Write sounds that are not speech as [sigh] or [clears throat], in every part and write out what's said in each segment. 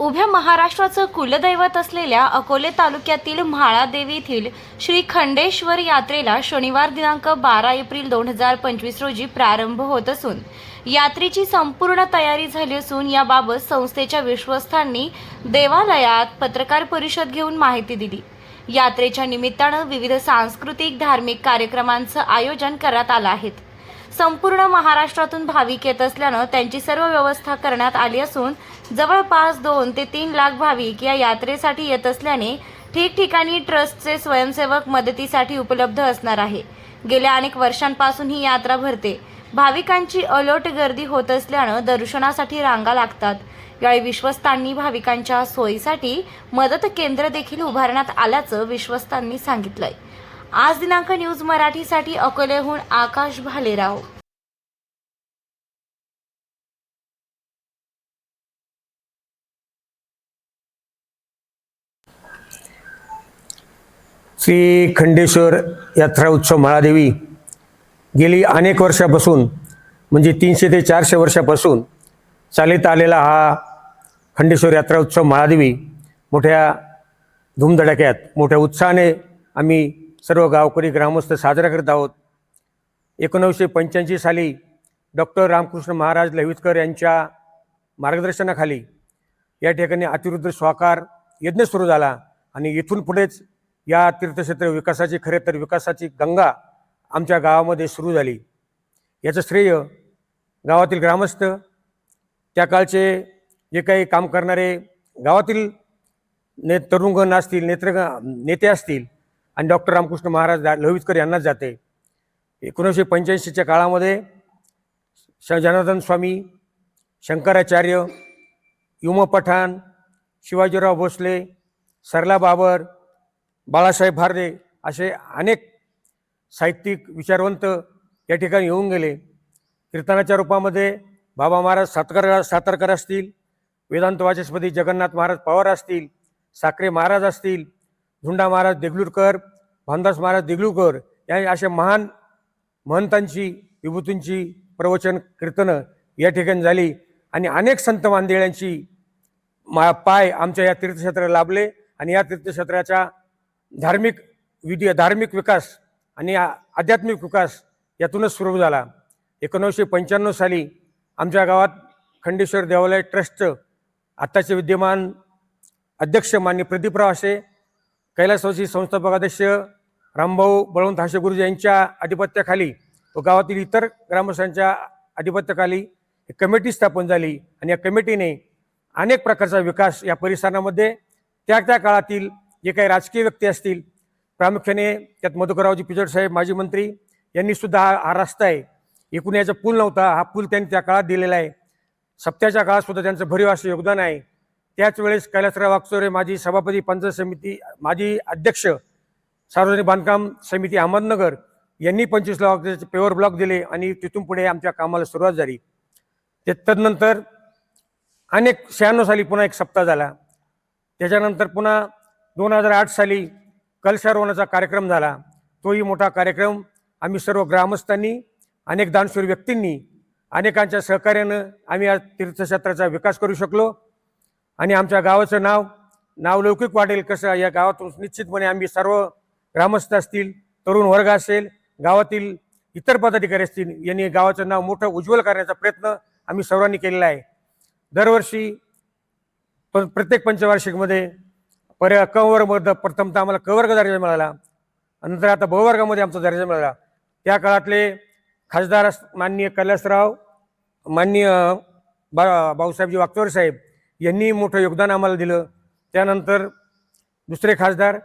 उभ्या महाराष्ट्राचं कुलदैवत असलेल्या अकोले तालुक्यातील म्हाळादेवी येथील श्री खंडेश्वर यात्रेला शनिवार दिनांक बारा एप्रिल दोन हजार पंचवीस रोजी प्रारंभ होत असून यात्रेची संपूर्ण तयारी झाली असून याबाबत संस्थेच्या विश्वस्थांनी देवालयात पत्रकार परिषद घेऊन माहिती दिली. यात्रेच्या निमित्तानं विविध सांस्कृतिक धार्मिक कार्यक्रमांचं आयोजन करण्यात आलं आहे. संपूर्ण महाराष्ट्रातून भाविक येत असल्यानं त्यांची सर्व व्यवस्था करण्यात आली असून जवळपास दोन ते तीन लाख भाविक या यात्रेसाठी येत असल्याने ठिकठिकाणी ट्रस्टचे स्वयंसेवक मदतीसाठी उपलब्ध असणार आहे. गेल्या अनेक वर्षांपासून ही यात्रा भरते. भाविकांची अलोट गर्दी होत असल्यानं दर्शनासाठी रांगा लागतात. यावेळी विश्वस्तांनी भाविकांच्या सोयीसाठी मदत केंद्र देखील उभारण्यात आल्याचं विश्वस्तांनी सांगितलंय. आज दिनांक न्यूज मराठीसाठी अकोलेहून आकाश भालेराव. श्री खंडेश्वर यात्रा उत्सव महादेवी गेली अनेक वर्षापासून म्हणजे तीनशे ते चारशे वर्षापासून चालित आलेला हा खंडेश्वर यात्रा उत्सव महादेवी मोठ्या धूमधडाक्यात मोठ्या उत्साहाने आम्ही सर्व गावकरी ग्रामस्थ साजरा करत आहोत. एकोणीसशे पंच्याऐंशी साली डॉक्टर रामकृष्ण महाराज लवितकर यांच्या मार्गदर्शनाखाली या ठिकाणी अतिरुद्र स्वाकार यज्ञ सुरू झाला आणि इथून पुढेच या तीर्थक्षेत्र विकासाची खरे तर विकासाची गंगा आमच्या गावामध्ये सुरू झाली. याचं श्रेय गावातील ग्रामस्थ त्या काळचे जे काही काम करणारे गावातील ने तरुणगण असतील नेत्रग नेते असतील आणि डॉक्टर रामकृष्ण महाराज दा- लवितकर यांनाच जाते. एकोणीसशे पंच्याऐंशीच्या काळामध्ये श जनार्दन स्वामी शंकराचार्य युम पठाण शिवाजीराव भोसले सरला बाबर बाळासाहेब भारदे असे अनेक साहित्यिक विचारवंत या ठिकाणी येऊन गेले. कीर्तनाच्या रूपामध्ये बाबा महाराज सातकर सातारकर असतील वेदांत वाचस्पती जगन्नाथ महाराज पवार असतील साखरे महाराज असतील झुंडा महाराज देगलूरकर भानदास महाराज देगलूरकर या अशा महान महंतांची विभूतींची प्रवचन कीर्तनं या ठिकाणी झाली आणि अनेक संत मांदेळ्यांची मा पाय आमच्या या तीर्थक्षेत्राला लाभले आणि या तीर्थक्षेत्राच्या धार्मिक विधी धार्मिक विकास आणि आ- आध्यात्मिक विकास यातूनच सुरू झाला. एकोणीसशे पंच्याण्णव साली आमच्या गावात खंडेश्वर देवालय ट्रस्टचं आत्ताचे विद्यमान अध्यक्ष मान्य प्रदीपराव असे कैलासवासी संस्थापक अध्यक्ष रामभाऊ बळवंत हाशे गुरुजी यांच्या अधिपत्याखाली व गावातील इतर ग्रामस्थांच्या अधिपत्याखाली एक कमिटी स्थापन झाली आणि या कमिटीने अनेक प्रकारचा विकास या परिसरामध्ये त्या त्या काळातील जे काही राजकीय व्यक्ती असतील प्रामुख्याने त्यात मधुकररावजी पिचड साहेब माजी मंत्री यांनी सुद्धा हा हा रस्ता आहे. एकूण याचा पूल नव्हता हा पूल त्यांनी त्या काळात दिलेला आहे. सप्त्याच्या काळात सुद्धा त्यांचं भरीव असं योगदान आहे. त्याच वेळेस कैलासराव वागचोरे माजी सभापती पंचायत समिती माजी अध्यक्ष सार्वजनिक बांधकाम समिती अहमदनगर यांनी पंचवीस लाख पेवर ब्लॉक दिले आणि तिथून पुढे आमच्या कामाला सुरुवात झाली. ते तदनंतर अनेक शहाण्णव साली पुन्हा एक सप्ताह झाला. त्याच्यानंतर पुन्हा दोन हजार आठ साली कलशारोहणाचा कार्यक्रम झाला. तोही मोठा कार्यक्रम. आम्ही सर्व ग्रामस्थांनी अनेक दानशूर व्यक्तींनी अनेकांच्या सहकार्यानं आम्ही या तीर्थक्षेत्राचा विकास करू शकलो. आणि आमच्या गावाचं नाव नावलौकिक वाटेल कसं या गावातून निश्चितपणे आम्ही सर्व ग्रामस्थ असतील तरुण वर्ग असेल गावातील इतर पदाधिकारी असतील यांनी गावाचं नाव मोठं उज्ज्वल करण्याचा प्रयत्न आम्ही सर्वांनी केलेला आहे. दरवर्षी प प्रत्येक पंचवार्षिकमध्ये पर्या कवर्गमध्ये वर्गमध्ये प्रथमतः आम्हाला कवर्ग दर्जा मिळाला. नंतर आता बहुवर्गामध्ये आमचा दर्जा मिळाला. त्या काळातले खासदार अस- माननीय कैलासराव माननीय बा भाऊसाहेबजी वागचोर साहेब यांनी मोठं योगदान आम्हाला दिलं. त्यानंतर दुसरे खासदार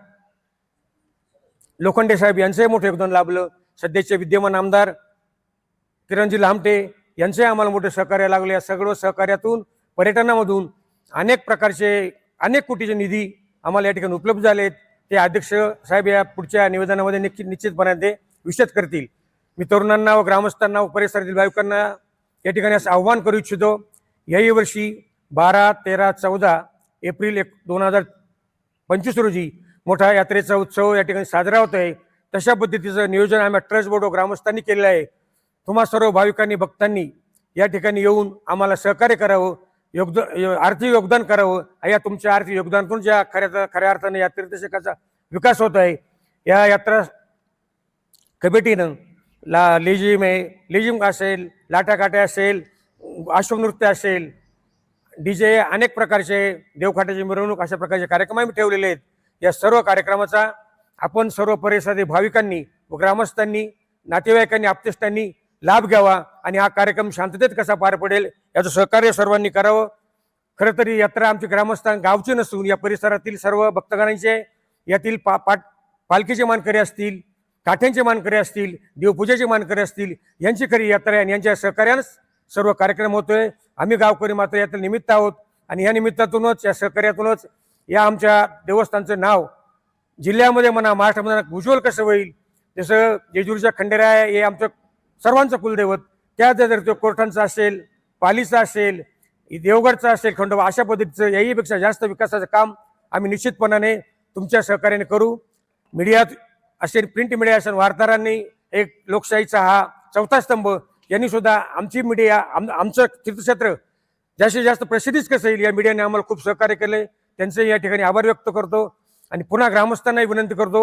लोखंडे साहेब यांचंही मोठं योगदान लाभलं. सध्याचे विद्यमान आमदार किरणजी लामटे यांचंही आम्हाला मोठं सहकार्य लागलं. या सगळं सहकार्यातून पर्यटनामधून अनेक प्रकारचे अनेक कोटीचे निधी आम्हाला या ठिकाणी उपलब्ध झालेत. ते अध्यक्ष साहेब या पुढच्या निवेदनामध्ये निश्चित निश्चितपणे ते विशद करतील. मी तरुणांना व ग्रामस्थांना व परिसरातील भाविकांना या ठिकाणी असं आव्हान करू इच्छितो. याही वर्षी बारा तेरा चौदा एप्रिल एक दोन हजार पंचवीस रोजी मोठा यात्रेचा उत्सव या ठिकाणी साजरा होत आहे तशा पद्धतीचं नियोजन आम्ही ट्रस्ट बोर्ड ग्रामस्थांनी केलेलं आहे. तुम्हा सर्व भाविकांनी भक्तांनी या ठिकाणी येऊन आम्हाला सहकार्य करावं योगदान आर्थिक योगदान करावं. या तुमच्या आर्थिक योगदानातून ज्या खऱ्या खऱ्या अर्थाने या तीर्थक्षेत्राचा विकास होत आहे या यात्रा कमिटीनं ला लेझिम आहे लेझिम असेल लाटाकाटे असेल अश्वनृत्य असेल डी जे अनेक प्रकारचे देवखाटाची मिरवणूक अशा प्रकारचे कार्यक्रम आम्ही ठेवलेले आहेत. या सर्व कार्यक्रमाचा आपण सर्व परिसरातील भाविकांनी व ग्रामस्थांनी नातेवाईकांनी आप्तेष्टांनी लाभ घ्यावा आणि हा कार्यक्रम शांततेत कसा पार पडेल याचं सहकार्य सर्वांनी करावं. खरं तरी यात्रा आमची ग्रामस्थान गावची नसून या परिसरातील सर्व भक्तगणांचे यातील पा पाट पालखीचे मानकरी असतील काठ्यांचे मानकरी असतील देवपूजेचे मानकरी असतील यांची खरी यात्रा आहे आणि यांच्या सहकार्यानंच सर्व कार्यक्रम होतोय. आम्ही गावकरी मात्र यातील निमित्त आहोत. आणि या निमित्तातूनच या सहकार्यातूनच या आमच्या देवस्थानचं नाव जिल्ह्यामध्ये म्हणा महाराष्ट्रामध्ये उज्ज्वल कसं होईल? जसं जेजुरीच्या खंडेराय हे आमचं सर्वांचं कुलदैवत. त्या जर तो कोर्टांचं असेल पालीचा असेल देवगडचा असेल खंडोबा अशा पद्धतीचं याहीपेक्षा जास्त विकासाचं काम आम्ही निश्चितपणाने तुमच्या सहकार्याने करू. मीडियात असेल प्रिंट मीडिया असेल वार्ताहरांनी एक लोकशाहीचा हा चौथा स्तंभ यांनी सुद्धा आमची मीडिया आम आमचं तीर्थक्षेत्र जास्तीत जास्त प्रसिद्धीच कसं येईल या मीडियाने आम्हाला खूप सहकार्य केले त्यांचे या ठिकाणी आभार व्यक्त करतो. आणि पुन्हा ग्रामस्थांनाही विनंती करतो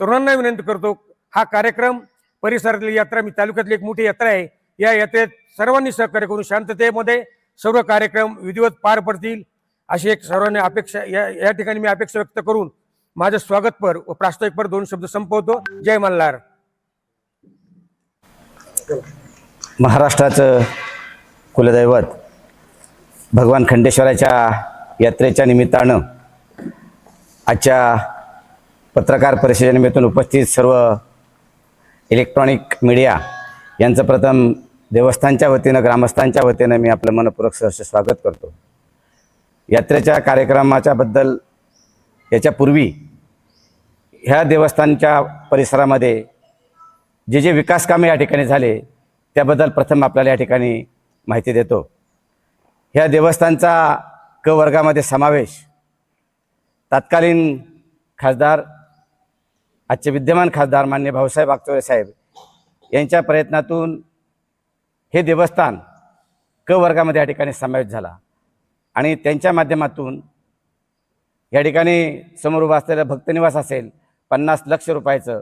तरुणांनाही विनंती करतो हा कार्यक्रम परिसरातली यात्रा मी तालुक्यातली एक मोठी यात्रा आहे. या यात्रेत सर्वांनी सहकार्य करून शांततेमध्ये सर्व कार्यक्रम विधिवत पार पडतील. अशी एक सर्वांनी अपेक्षा या या ठिकाणी मी अपेक्षा व्यक्त करून माझं स्वागतपर व प्रास्ताविकपर दोन शब्द संपवतो. जय मल्हार. महाराष्ट्राचं कुलदैवत भगवान खंडेश्वराच्या यात्रेच्या निमित्तानं आजच्या पत्रकार परिषदेनिमित्तून उपस्थित सर्व इलेक्ट्रॉनिक मीडिया यांचं प्रथम देवस्थानच्या वतीनं ग्रामस्थांच्या वतीनं मी आपलं मनपूर्वक सहर्ष स्वागत करतो. यात्रेच्या कार्यक्रमाच्या बद्दल याच्यापूर्वी ह्या देवस्थानच्या परिसरामध्ये जे जे विकासकामे या ठिकाणी झाले त्याबद्दल प्रथम आपल्याला या ठिकाणी माहिती देतो. ह्या देवस्थानचा क वर्गामध्ये समावेश तत्कालीन खासदार आजचे विद्यमान खासदार मान्य भाऊसाहेब आगचोरे साहेब यांच्या प्रयत्नातून हे देवस्थान क वर्गामध्ये या ठिकाणी समावेश झाला. आणि त्यांच्या माध्यमातून या ठिकाणी समोर उभा असलेलं भक्तनिवास असेल पन्नास लक्ष रुपयाचं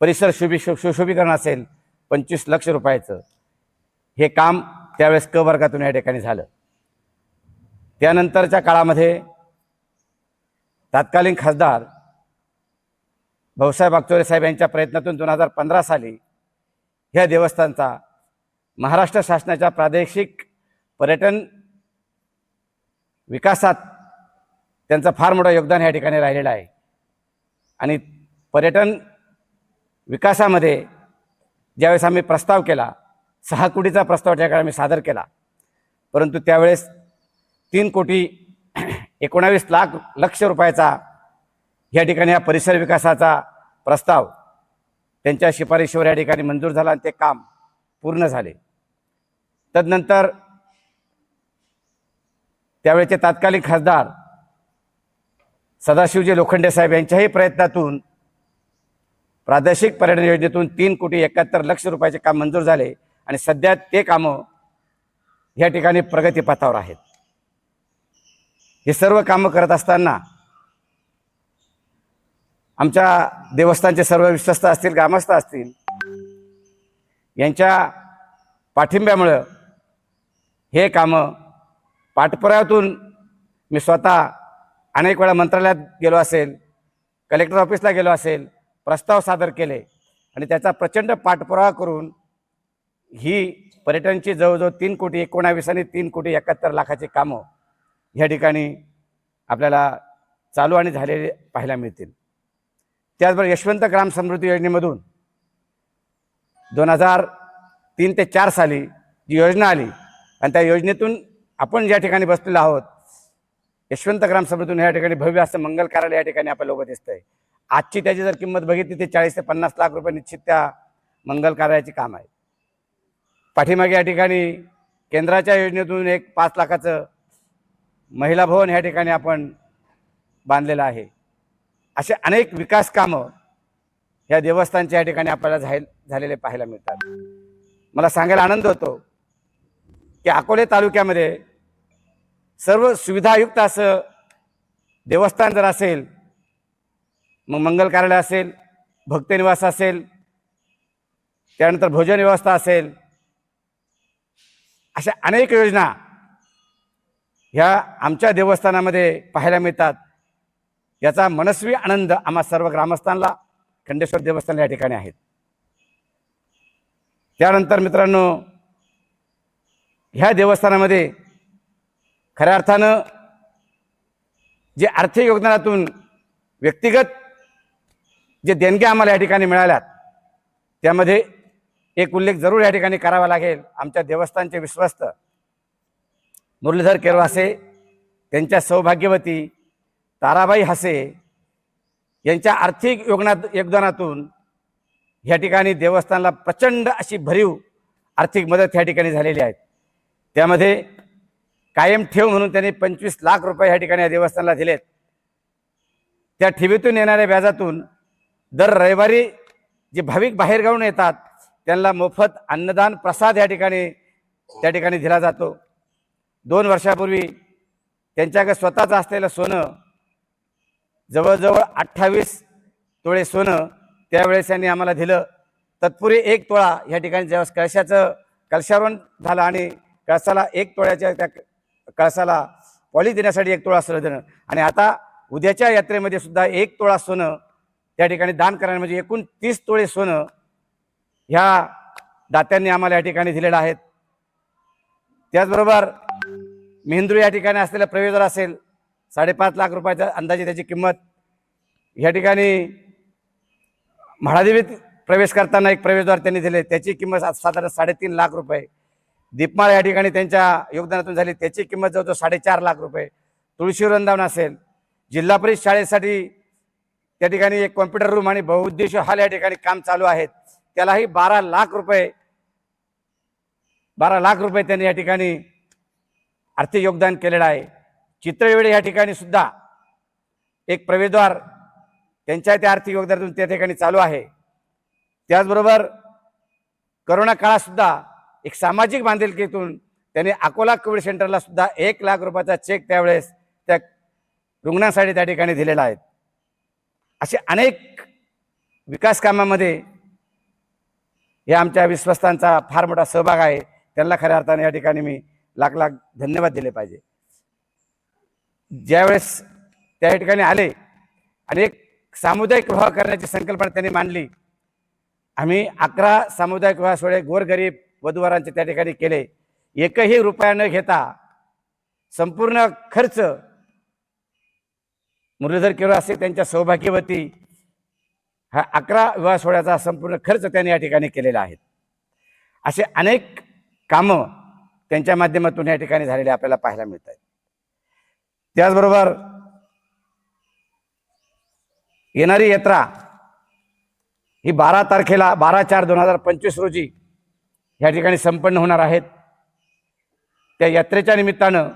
परिसर शुभी शु सुशोभीकरण असेल पंचवीस लक्ष रुपयाचं हे काम त्यावेळेस क वर्गातून या ठिकाणी झालं. त्यानंतरच्या काळामध्ये तत्कालीन खासदार भाऊसाहेब अगचोरे साहेब यांच्या प्रयत्नातून दोन हजार पंधरा साली ह्या देवस्थानचा महाराष्ट्र शासनाच्या प्रादेशिक पर्यटन विकासात त्यांचं फार मोठं योगदान या ठिकाणी राहिलेलं आहे. आणि पर्यटन विकासामध्ये ज्यावेळेस आम्ही प्रस्ताव केला सहा कोटीचा प्रस्ताव त्या आम्ही सादर केला. परंतु त्यावेळेस तीन कोटी [clears throat] एकोणावीस लाख लक्ष रुपयाचा या ठिकाणी या परिसर विकासाचा प्रस्ताव त्यांच्या शिफारशीवर या ठिकाणी मंजूर झाला आणि ते काम पूर्ण झाले. तदनंतर त्यावेळेचे तात्कालिक खासदार सदाशिवजी लोखंडे साहेब यांच्याही प्रयत्नातून प्रादेशिक पर्यटन योजनेतून तीन कोटी एकाहत्तर लक्ष रुपयाचे काम मंजूर झाले आणि सध्या ते कामं या ठिकाणी प्रगतीपथावर आहेत. हे सर्व कामं करत असताना आमच्या देवस्थानचे सर्व विश्वस्त असतील ग्रामस्थ असतील यांच्या पाठिंब्यामुळं हे कामं पाठपुराव्यातून मी स्वतः अनेक वेळा मंत्रालयात गेलो असेल कलेक्टर ऑफिसला गेलो असेल प्रस्ताव सादर केले आणि त्याचा प्रचंड पाठपुरावा करून ही पर्यटनची जवळजवळ तीन कोटी एकोणावीस आणि तीन कोटी एकाहत्तर लाखाची कामं ह्या ठिकाणी आपल्याला चालू आणि झालेले पाहायला मिळतील. त्याचबरोबर यशवंत ग्राम समृद्धी योजनेमधून दोन हजार तीन ते चार साली जी योजना आली आणि त्या योजनेतून आपण ज्या ठिकाणी बसलेलो आहोत यशवंत ग्राम समृद्धीतून या ठिकाणी भव्य असं मंगल कार्यालय या ठिकाणी आपल्याला उभं दिसतंय. आजची त्याची जर किंमत बघितली ते चाळीस ते पन्नास लाख रुपये निश्चित त्या मंगल कार्याचे काम आहे. पाठीमागे या ठिकाणी केंद्राच्या योजनेतून एक पाच लाखाचं महिला भवन ह्या ठिकाणी आपण बांधलेलं आहे. असे अनेक विकास कामं ह्या देवस्थानच्या या ठिकाणी आपल्याला झाय झालेले पाहायला मिळतात. मला सांगायला आनंद होतो की अकोले तालुक्यामध्ये सर्व सुविधायुक्त असं देवस्थान जर असेल मग मंगल कार्यालय असेल भक्तनिवास असेल त्यानंतर भोजन व्यवस्था असेल अशा अनेक योजना ह्या आमच्या देवस्थानामध्ये पाहायला मिळतात. याचा मनस्वी आनंद आम्हा सर्व ग्रामस्थांना खंडेश्वर देवस्थान या ठिकाणी आहेत. त्यानंतर मित्रांनो ह्या देवस्थानामध्ये खऱ्या अर्थानं जे आर्थिक योगदानातून व्यक्तिगत जे देणग्या आम्हाला या ठिकाणी मिळाल्यात त्यामध्ये एक उल्लेख जरूर या ठिकाणी करावा लागेल. आमच्या देवस्थानचे विश्वस्त मुरलीधर केरवासे त्यांच्या सौभाग्यवती ताराबाई हसे यांच्या आर्थिक योगनात योगदानातून ह्या ठिकाणी देवस्थानला प्रचंड अशी भरीव आर्थिक मदत ह्या ठिकाणी झालेली आहे. त्यामध्ये कायम ठेव म्हणून त्यांनी पंचवीस लाख रुपये ह्या ठिकाणी या देवस्थानला दिलेत. त्या ठेवीतून येणाऱ्या व्याजातून दर रविवारी जे भाविक बाहेरगावून येतात त्यांना मोफत अन्नदान प्रसाद या ठिकाणी त्या ठिकाणी दिला जातो. दोन वर्षापूर्वी त्यांच्याकडे स्वतःचं असलेलं सोनं जवळजवळ अठ्ठावीस तोळे सोनं त्यावेळेस त्यांनी आम्हाला दिलं. तत्पूर्वी एक तोळा ह्या ठिकाणी ज्यावेळेस कळशाचं कळशारोहण झालं आणि कळसाला एक तोळ्याच्या त्या कळसाला पॉली देण्यासाठी एक तोळा सोनं देणं आणि आता उद्याच्या यात्रेमध्ये सुद्धा एक तोळा सोनं त्या ठिकाणी दान करणार म्हणजे एकूण तीस तोळे सोनं ह्या दात्यांनी आम्हाला या ठिकाणी दिलेलं आहेत. त्याचबरोबर मेंदू या ठिकाणी असलेला प्रवेशद्वार असेल साडेपाच लाख रुपयाचा अंदाजे त्याची किंमत. या ठिकाणी म्हाळादेवीत प्रवेश करताना एक प्रवेशद्वार त्यांनी दिले त्याची किंमत साधारण साडेतीन लाख रुपये. दीपमाळ या ठिकाणी त्यांच्या योगदानातून झाली त्याची किंमत जवळजवळ साडेचार लाख रुपये. तुळशी वृंदावन असेल जिल्हा परिषद शाळेसाठी त्या ठिकाणी एक कॉम्प्युटर रूम आणि बहुउद्देश हॉल या ठिकाणी काम चालू आहेत. त्यालाही बारा लाख रुपये बारा लाख रुपये त्यांनी या ठिकाणी आर्थिक योगदान केलेलं आहे. चित्रवेळे या ठिकाणी सुद्धा एक प्रवेशद्वार त्यांच्या त्या आर्थिक योगदानातून त्या ठिकाणी चालू आहे. त्याचबरोबर करोना काळातसुद्धा एक सामाजिक बांधिलकीतून त्यांनी अकोला कोविड सेंटरला सुद्धा एक लाख रुपयाचा चेक त्यावेळेस त्या रुग्णांसाठी त्या ठिकाणी दिलेला आहे. असे अनेक विकास कामामध्ये हे आमच्या विश्वस्तांचा फार मोठा सहभाग आहे. त्यांना खऱ्या अर्थाने या ठिकाणी मी लाख लाख धन्यवाद दिले पाहिजे. ज्यावेळेस त्या ठिकाणी आले आणि एक सामुदायिक विवाह करण्याची संकल्पना त्यांनी मांडली आम्ही अकरा सामुदायिक विवाह सोहळे गोरगरीब वधूवरांचे त्या ठिकाणी केले. एकही रुपया न घेता संपूर्ण खर्च मुरलीधर केवळ असे त्यांच्या सौभाग्यवती हा अकरा विवाह सोहळ्याचा संपूर्ण खर्च त्यांनी या ठिकाणी केलेला आहे. असे अनेक कामं त्यांच्या माध्यमातून या ठिकाणी झालेले आपल्याला पाहायला मिळत आहेत त्याचबरोबर येणारी यात्रा ही बारा तारखेला बारा चार दोन हजार पंचवीस रोजी या ठिकाणी संपन्न होणार आहेत. त्या यात्रेच्या निमित्तानं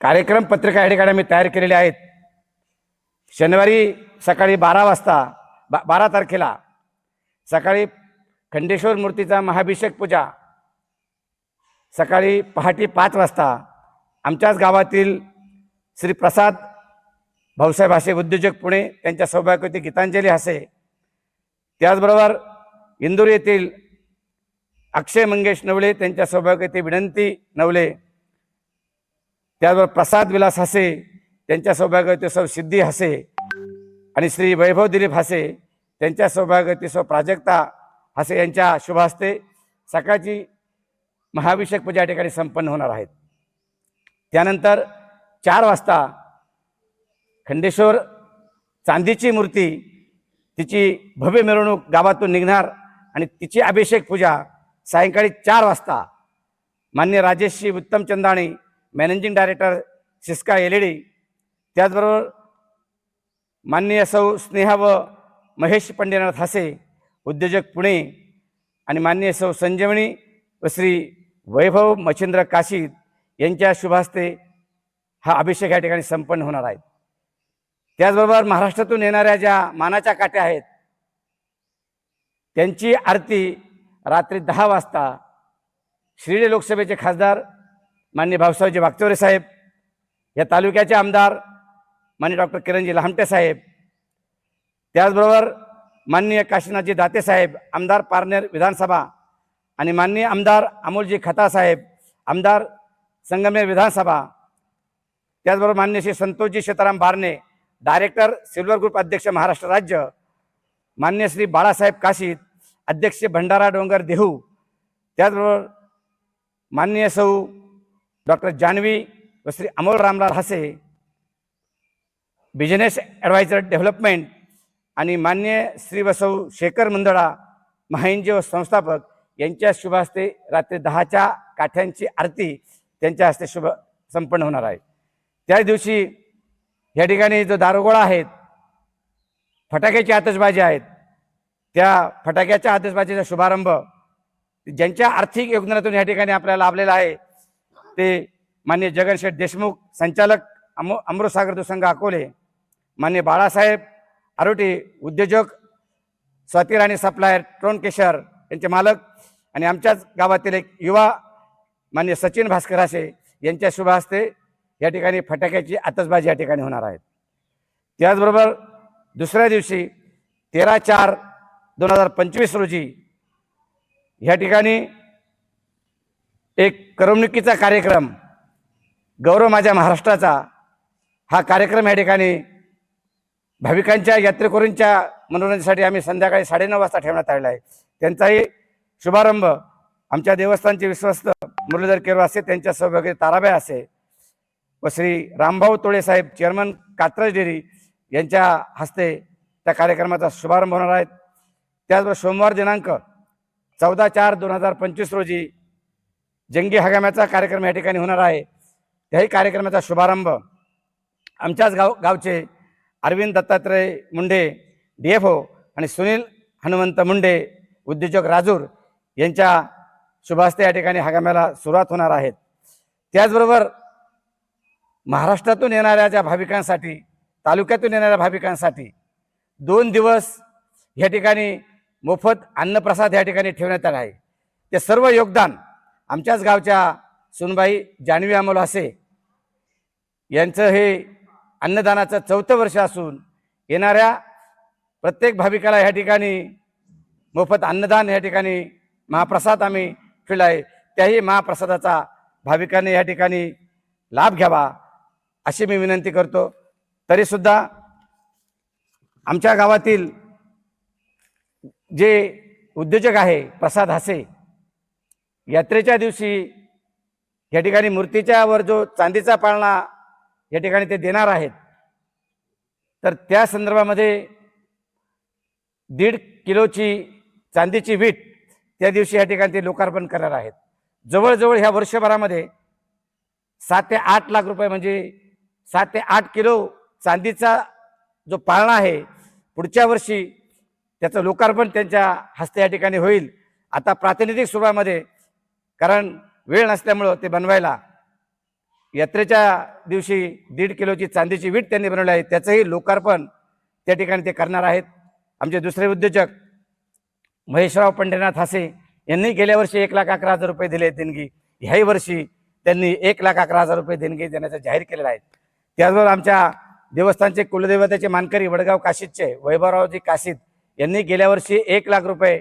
कार्यक्रम पत्रिका या ठिकाणी आम्ही तयार केलेले आहेत. शनिवारी सकाळी बारा वाजता बा बारा तारखेला सकाळी खंडेश्वर मूर्तीचा महाभिषेक पूजा सकाळी पहाटे पाच वाजता आमच्याच गावातील श्री प्रसाद भाऊसाहेब हासे उद्योजक पुणे त्यांच्या सौभाग्यवती गीतांजली हासे त्याचबरोबर इंदूर येथील अक्षय मंगेश नवले त्यांच्या सौभाग्यवती विनंती नवले त्याचबरोबर प्रसाद विलास हसे त्यांच्या सौभाग्यवती सौ सिद्धी हसे आणि श्री वैभव दिलीप हसे त्यांच्या सौभाग्यवती सौ प्राजक्ता हासे यांच्या शुभ हस्ते सकाळची महाभिषेक पूजा या ठिकाणी संपन्न होणार आहेत. त्यानंतर चार वाजता खंडेश्वर चांदीची मूर्ती तिची भव्य मिरवणूक गावातून निघणार आणि तिची अभिषेक पूजा सायंकाळी चार वाजता मान्य Rajeshji Uttam Chandani managing director Syska L E D त्याचबरोबर माननीय सौ स्नेहा व महेश पंडितनाथ हासे उद्योजक पुणे आणि माननीय सौ संजीवनी व श्री वैभव मच्छिंद्र काशीद यांच्या शुभास्ते हा अभिषेक या ठिकाणी संपन्न होणार आहे. त्याचबरोबर महाराष्ट्रातून येणाऱ्या ज्या मानाच्या काट्या आहेत त्यांची आरती रात्री दहा वाजता शिर्डी लोकसभेचे खासदार मान्य भाऊसाहेबजी भागचौरे साहेब या तालुक्याचे आमदार मान्य डॉक्टर किरणजी लहामटे साहेब त्याचबरोबर माननीय काशीनाथजी दाते साहेब आमदार पारनेर विधानसभा आणि माननीय आमदार अमोलजी खता साहेब आमदार संगमेर विधानसभा त्याचबरोबर मान्य Shri Santoshji Sitaram Barne director silver group अध्यक्ष महाराष्ट्र राज्य मान्य श्री बाळासाहेब काशीत अध्यक्ष भंडारा डोंगर देहू त्याचबरोबर माननीय सौ डॉक्टर जान्हवी व श्री अमोल रामलाल हसे बिझनेस ॲडवायझर डेव्हलपमेंट आणि मान्य श्री वसौ शेखर मुंदडा महाएनजी व संस्थापक यांच्या शुभ हस्ते रात्री दहाच्या काठ्यांची आरती त्यांच्या हस्ते शुभ संपन्न होणार आहे. त्याच दिवशी या ठिकाणी जो दारुगोळा आहेत फटाक्याची आतषबाजी आहेत त्या फटाक्याच्या आतषबाजीचा शुभारंभ ज्यांच्या आर्थिक योगदानातून या ठिकाणी आपल्याला लाभलेला आहे ते मान्य जगनशेठ देशमुख संचालक अमृ अमृतसागर दुसंघ अकोले मान्य बाळासाहेब आरोटे उद्योजक स्वाती राणी सप्लायर ट्रोनकेशर यांचे मालक आणि आमच्याच गावातील एक युवा मान्य सचिन भास्कर असे यांच्या शुभ हस्ते या ठिकाणी फटाक्याची आतषबाजी या ठिकाणी होणार आहेत त्याचबरोबर दुसऱ्या दिवशी तेरा चार दोन हजार पंचवीस रोजी ह्या ठिकाणी एक करमणुकीचा कार्यक्रम गौरव माझ्या महाराष्ट्राचा हा कार्यक्रम या ठिकाणी भाविकांच्या यात्रेकरूंच्या मनोरंजनासाठी आम्ही संध्याकाळी साडेनऊ वाजता ठेवण्यात आलेला आहे. त्यांचाही शुभारंभ आमच्या देवस्थानचे विश्वस्त मुरलीधर केरव असे त्यांच्या सहभागी ताराबाई असे व श्री रामभाऊ तोळे साहेब चेअरमन कात्रज डेरी यांच्या हस्ते त्या कार्यक्रमाचा शुभारंभ होणार आहे. त्याचबरोबर सोमवार दिनांक चौदा चार दोन हजार पंचवीस रोजी जंगी हगाम्याचा कार्यक्रम या ठिकाणी होणार आहे. त्याही कार्यक्रमाचा शुभारंभ आमच्याच गाव गावचे Arvind Dattatray Munde D F O आणि सुनील हनुमंत मुंडे उद्योजक राजूर यांच्या शुभास्ते या ठिकाणी हगाम्याला सुरुवात होणार आहेत त्याचबरोबर महाराष्ट्रातून येणाऱ्या ज्या भाविकांसाठी तालुक्यातून येणाऱ्या भाविकांसाठी दोन दिवस या ठिकाणी मोफत अन्नप्रसाद या ठिकाणी ठेवण्यात आला आहे. ते सर्व योगदान आमच्याच गावच्या सुनबाई जानवी अमोल असे. यांचं हे अन्नदानाचं चौथं वर्ष असून येणाऱ्या प्रत्येक भाविकाला ह्या ठिकाणी मोफत अन्नदान या ठिकाणी महाप्रसाद आम्ही ठेवला आहे. त्याही महाप्रसादाचा भाविकांनी या ठिकाणी लाभ घ्यावा अशी मी विनंती करतो. तरीसुद्धा आमच्या गावातील जे उद्योजक आहे प्रसाद हासे यात्रेच्या दिवशी या ठिकाणी मूर्तीच्या वर जो चांदीचा पाळणा या ठिकाणी ते देणार आहेत. तर त्या संदर्भामध्ये दीड किलोची चांदीची वीट त्या दिवशी या ठिकाणी ते लोकार्पण करणार आहेत. जवळजवळ ह्या वर्षभरामध्ये सात ते आठ लाख रुपये म्हणजे सात ते आठ किलो चांदीचा जो पाळणा आहे पुढच्या वर्षी त्याचं लोकार्पण त्यांच्या हस्ते या ठिकाणी होईल. आता प्रातिनिधिक स्वरूपामध्ये कारण वेळ नसल्यामुळं ते बनवायला. यात्रेच्या दिवशी दीड किलोची चांदीची वीट त्यांनी बनवली आहे. त्याचंही लोकार्पण त्या ठिकाणी ते करणार आहेत. आमचे दुसरे उद्योजक महेशराव पंढरीनाथ हासे यांनी गेल्या वर्षी एक लाख अकरा हजार रुपये दिले देणगी. ह्याही वर्षी त्यांनी एक लाख अकरा हजार रुपये देणगी देण्याचं जाहीर केलेलं आहे. त्याचबरोबर आमच्या देवस्थानचे कुलदेवतेचे मानकरी वडगाव काशीदचे वैभवरावजी काशीद यांनी गेल्या वर्षी एक लाख रुपये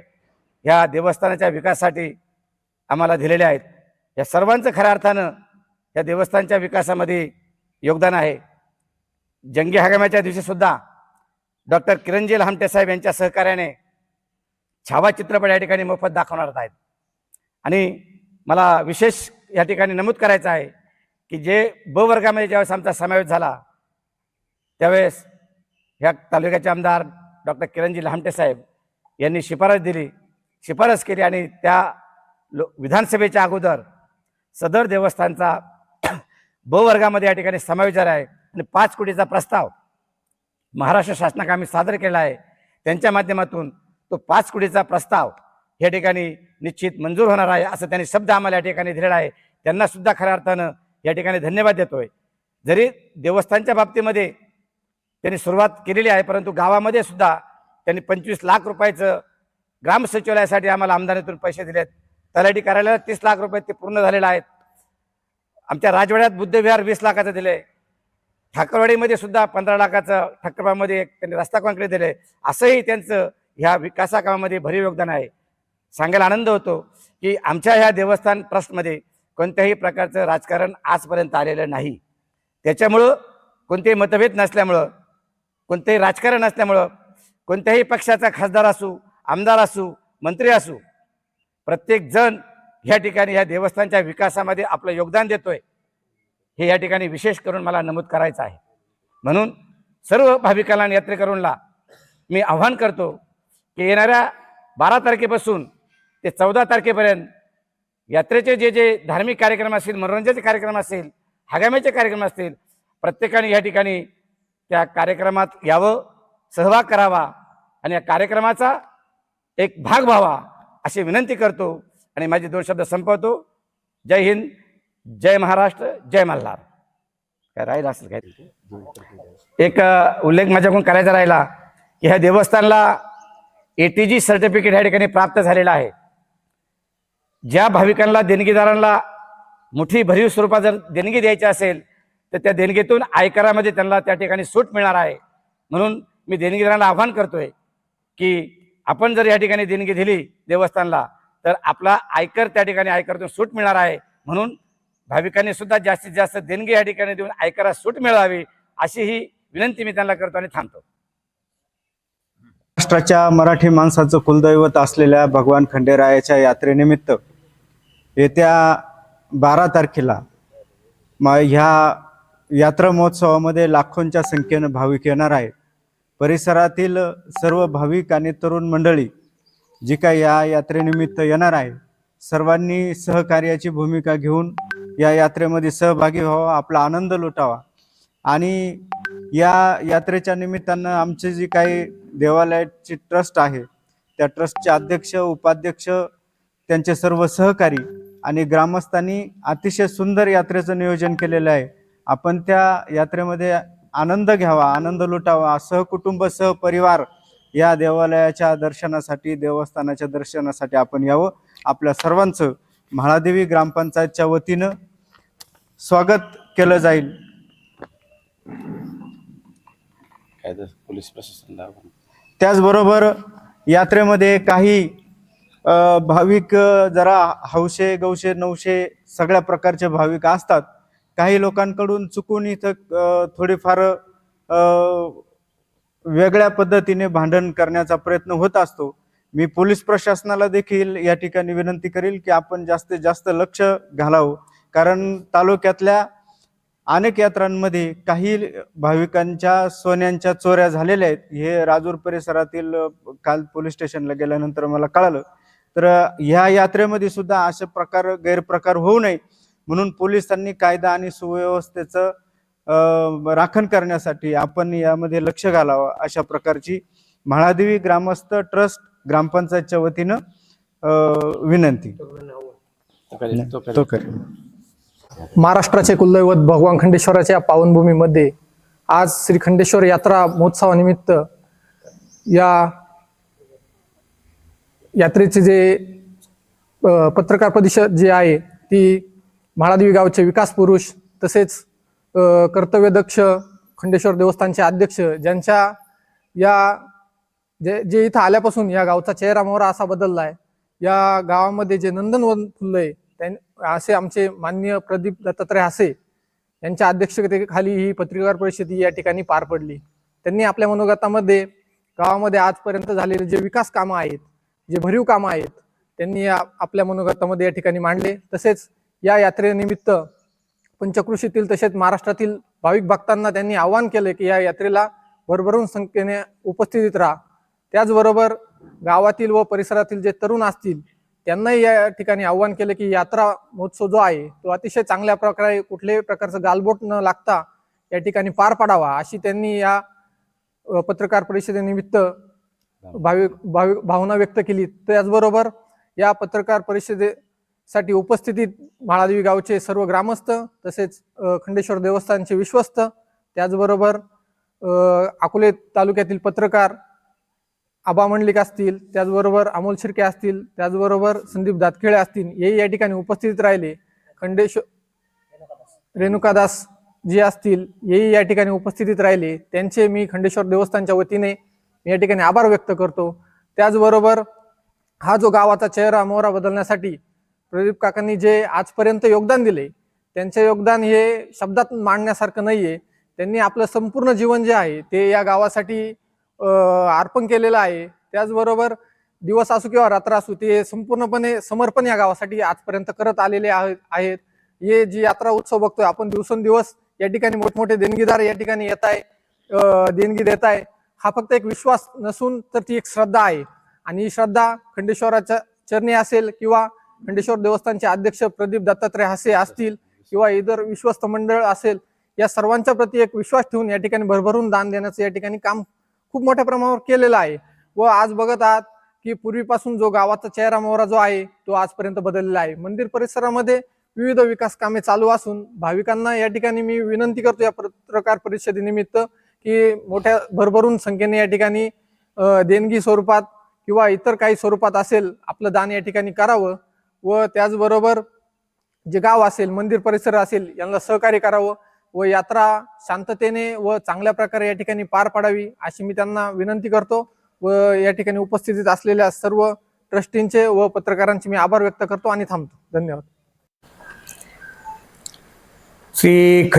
ह्या देवस्थानाच्या विकासासाठी आम्हाला दिलेल्या आहेत. या सर्वांचं खऱ्या अर्थानं या देवस्थानच्या विकासामध्ये योगदान आहे. जंगी हगामाच्या दिवशीसुद्धा डॉक्टर किरणजी लहामटे साहेब यांच्या सहकार्याने छावा चित्रपट या ठिकाणी मोफत दाखवणार आहेत. आणि मला विशेष या ठिकाणी नमूद करायचं आहे की जे ब वर्गामध्ये ज्यावेळेस आमचा समावेश झाला त्यावेळेस ह्या तालुक्याचे आमदार डॉक्टर किरणजी लहामटे साहेब यांनी शिफारस दिली शिफारस केली आणि त्या लो विधानसभेच्या अगोदर सदर देवस्थानचा [clears throat] ब वर्गामध्ये या ठिकाणी समावेश झाला आहे. आणि पाच कोटीचा प्रस्ताव महाराष्ट्र शासनाकडे आम्ही सादर केला आहे. त्यांच्या माध्यमातून तो पाच कोटीचा प्रस्ताव या ठिकाणी निश्चित मंजूर होणार आहे असं त्यांनी शब्द आम्हाला या ठिकाणी दिलेला आहे. त्यांना सुद्धा खऱ्या अर्थानं या ठिकाणी धन्यवाद देतोय. जरी देवस्थानच्या बाबतीमध्ये त्यांनी सुरुवात केलेली आहे परंतु गावामध्ये सुद्धा त्यांनी पंचवीस लाख रुपयाचं ग्राम सचिवालयासाठी आम्हाला आमदानीतून पैसे दिलेत. तलाठी कार्यालयाला तीस लाख रुपये ते पूर्ण झालेले आहेत. आमच्या राजवाड्यात बुद्धविहार वीस लाखाचं दिलं आहे ठाकरवाडीमध्ये सुद्धा पंधरा लाखाचं ठाकरबामध्ये त्यांनी रस्ता कॉन्क्रीट दिलं आहे असंही त्यांचं ह्या विकासाकामामध्ये भरीव योगदान आहे. सांगायला आनंद होतो की आमच्या ह्या देवस्थान ट्रस्टमध्ये कोणत्याही प्रकारचं राजकारण आजपर्यंत आलेलं नाही. त्याच्यामुळं कोणतेही मतभेद नसल्यामुळं कोणतेही राजकारण नसल्यामुळं कोणत्याही पक्षाचा खासदार असू आमदार असू मंत्री असू प्रत्येक जण ह्या ठिकाणी ह्या देवस्थानच्या विकासामध्ये आपलं योगदान देतोय. हे या ठिकाणी विशेष करून मला नमूद करायचं आहे. म्हणून सर्व भाविकांना आणि यात्रेकरूंना मी आव्हान करतो की येणाऱ्या बारा तारखेपासून ते चौदा तारखेपर्यंत यात्रेचे जे जे धार्मिक कार्यक्रम असतील मनोरंजनाचे कार्यक्रम असतील हगाम्याचे कार्यक्रम असतील प्रत्येकाने या ठिकाणी त्या कार्यक्रमात यावं सहभाग करावा आणि या कार्यक्रमाचा एक भाग व्हावा. अशी विनंती करतो आणि माझे दोन शब्द संपवतो. जय हिंद जय महाराष्ट्र जय मल्हार. काय राहिलं असेल काय? एक उल्लेख माझ्याकडून करायचा राहिला. की ह्या देवस्थानला ए टी जी सर्टिफिकेट ह्या ठिकाणी प्राप्त झालेलं आहे. ज्या भाविकांना देणगीदारांना मोठी भरीव स्वरूपात जर देणगी द्यायची असेल तर त्या देणगीतून आयकरामध्ये त्यांना त्या ठिकाणी सूट मिळणार आहे. म्हणून मी देणगीदारांना आव्हान करतोय की आपण जर या ठिकाणी देणगी दिली देवस्थानला तर आपला आयकर त्या ठिकाणी आयकरातून सूट मिळणार आहे. म्हणून भाविकांनी सुद्धा जास्तीत जास्त देणगी या ठिकाणी देऊन आयकरात सूट मिळावी अशी ही विनंती मी त्यांना करतो आणि थांबतो. महाराष्ट्राच्या मराठी माणसाचं कुलदैवत असलेल्या भगवान खंडेरायाच्या यात्रेनिमित्त येत्या बारा तारखेला म ह्या यात्रा महोत्सवामध्ये लाखोंच्या संख्येनं भाविक येणार आहेत. परिसरातील सर्व भाविक आणि तरुण मंडळी जी काय या यात्रेनिमित्त येणार आहे सर्वांनी सहकार्याची भूमिका घेऊन या यात्रेमध्ये सहभागी व्हावा आपला आनंद लुटावा. आणि या यात्रेच्या निमित्तानं आमचे जी काही देवालयाची ट्रस्ट आहे त्या ट्रस्टचे अध्यक्ष उपाध्यक्ष त्यांचे सर्व सहकारी आणि ग्रामस्थांनी अतिशय सुंदर यात्रेचं नियोजन केलेलं आहे. आपण त्या यात्रेमध्ये आनंद घ्यावा आनंद लुटावा सहकुटुंब सहपरिवार या देवालयाच्या दर्शनासाठी देवस्थानाच्या दर्शनासाठी आपण यावं. आपल्या सर्वांचं म्हाळादेवी ग्रामपंचायतच्या वतीनं स्वागत केलं जाईल. पोलीस प्रशासन त्याचबरोबर यात्रेमध्ये काही भाविक जरा हौशे गौशे नवशे सगळ्या प्रकारचे भाविक असतात. काही लोकांकडून चुकून इथं थोडेफार थोडीफार वेगळ्या पद्धतीने भांडण करण्याचा प्रयत्न होत असतो. मी पोलीस प्रशासनाला देखील या ठिकाणी विनंती करील की आपण जास्तीत जास्त लक्ष घालावं. कारण तालुक्यातल्या अनेक यात्रांमध्ये काही भाविकांच्या सोन्यांच्या चोऱ्या झालेल्या आहेत. हे राजूर परिसरातील काल पोलीस स्टेशनला गेल्यानंतर मला कळालं. तर ह्या यात्रेमध्ये सुद्धा असे प्रकार गैरप्रकार होऊ नये. म्हणून पोलिसांनी कायदा आणि सुव्यवस्थेचं अ, राखण करण्यासाठी आपण यामध्ये लक्ष घालावं अशा प्रकारची म्हाळादेवी ग्रामस्थ ट्रस्ट ग्रामपंचायतच्या वतीनं अ, विनंती. तो महाराष्ट्राचे कुलदैवत भगवान खंडेश्वराच्या पावनभूमीमध्ये आज श्री खंडेश्वर यात्रा महोत्सवानिमित्त या यात्रेचे जे पत्रकार परिषद जी आहे ती म्हाळादेवी गावचे विकास पुरुष तसेच कर्तव्यदक्ष खंडेश्वर देवस्थानचे अध्यक्ष ज्यांच्या या जे जे इथं आल्यापासून या गावचा चेहरा मोहरा असा बदलला आहे या गावामध्ये जे नंदनवन फुललंय त्यां असे आमचे माननीय प्रदीप दत्तात्रय हासे यांच्या अध्यक्षतेखाली ही पत्रकार परिषद या ठिकाणी पार पडली. त्यांनी आपल्या मनोगतामध्ये गावामध्ये आजपर्यंत झालेले जे विकास कामं आहेत जे भरीव कामं आहेत त्यांनी या आपल्या मनोगतामध्ये या ठिकाणी मांडले. तसेच या यात्रेनिमित्त पंचकृषीतील तसेच महाराष्ट्रातील भाविक भक्तांना त्यांनी आवाहन केले की या यात्रेला भरभरून संख्येने उपस्थितीत राहा. त्याचबरोबर गावातील व परिसरातील जे तरुण असतील त्यांनाही या ठिकाणी आव्हान केले की यात्रा महोत्सव जो आहे तो अतिशय चांगल्या प्रकारे कुठल्याही प्रकारचं गालबोट न लागता या ठिकाणी पार पाडावा अशी त्यांनी या पत्रकार परिषदेनिमित्त भाविक भाविक भावना व्यक्त केली. त्याचबरोबर या पत्रकार परिषदे साठी उपस्थितीत म्हाळादेवी गावचे सर्व ग्रामस्थ तसेच खंडेश्वर देवस्थानचे विश्वस्त. त्याचबरोबर अकोले तालुक्यातील पत्रकार आबा मंडलिक असतील त्याचबरोबर अमोल शिर्के असतील त्याचबरोबर संदीप दातखिळे असतील हे या ठिकाणी उपस्थित राहिले. खंडेश्वर रेणुकादास जी असतील हेही या ठिकाणी उपस्थितीत राहिले. त्यांचे मी खंडेश्वर देवस्थानच्या वतीने या ठिकाणी आभार व्यक्त करतो. त्याचबरोबर हा जो गावाचा चेहरा मोहरा बदलण्यासाठी प्रदीप काकांनी जे आजपर्यंत योगदान दिले त्यांचे योगदान हे शब्दात मांडण्यासारखं नाही आहे त्यांनी आपलं संपूर्ण जीवन जे आहे ते या गावासाठी अर्पण केलेलं आहे. त्याचबरोबर दिवस असू किंवा रात्र असो ते संपूर्णपणे समर्पण या गावासाठी आजपर्यंत करत आलेले आहेत. हे जी यात्रा उत्सव बघतोय आपण दिवसेंदिवस या ठिकाणी मोठमोठे देणगीदार या ठिकाणी येत आहे देणगी देत आहे. हा फक्त एक विश्वास नसून तर ती एक श्रद्धा आहे. आणि ही श्रद्धा खंडेश्वराच्या चरणी असेल किंवा खंडेश्वर देवस्थानचे अध्यक्ष प्रदीप दत्तात्रय हसे असतील किंवा इतर विश्वस्त मंडळ असेल या सर्वांच्या प्रती एक विश्वास ठेवून या ठिकाणी भरभरून दान देण्याचं या ठिकाणी काम खूप मोठ्या प्रमाणावर केलेलं आहे. व आज बघत आहात की पूर्वीपासून जो गावाचा चेहरा मोहरा जो आहे तो आजपर्यंत बदललेला आहे. मंदिर परिसरामध्ये विविध विकास कामे चालू असून भाविकांना या ठिकाणी मी विनंती करतो या पत्रकार परिषदेनिमित्त की मोठ्या भरभरून संख्येने या ठिकाणी देणगी स्वरूपात किंवा इतर काही स्वरूपात असेल आपलं दान या ठिकाणी करावं. व त्याचबरोबर जे गाव असेल मंदिर परिसर असेल यांना सहकार्य करावं व यात्रा शांततेने व चांगल्या प्रकारे या ठिकाणी पार पाडावी अशी मी त्यांना विनंती करतो व या ठिकाणी उपस्थितीत असलेल्या सर्व ट्रस्टींचे व पत्रकारांचे मी आभार व्यक्त करतो आणि थांबतो. धन्यवाद. श्री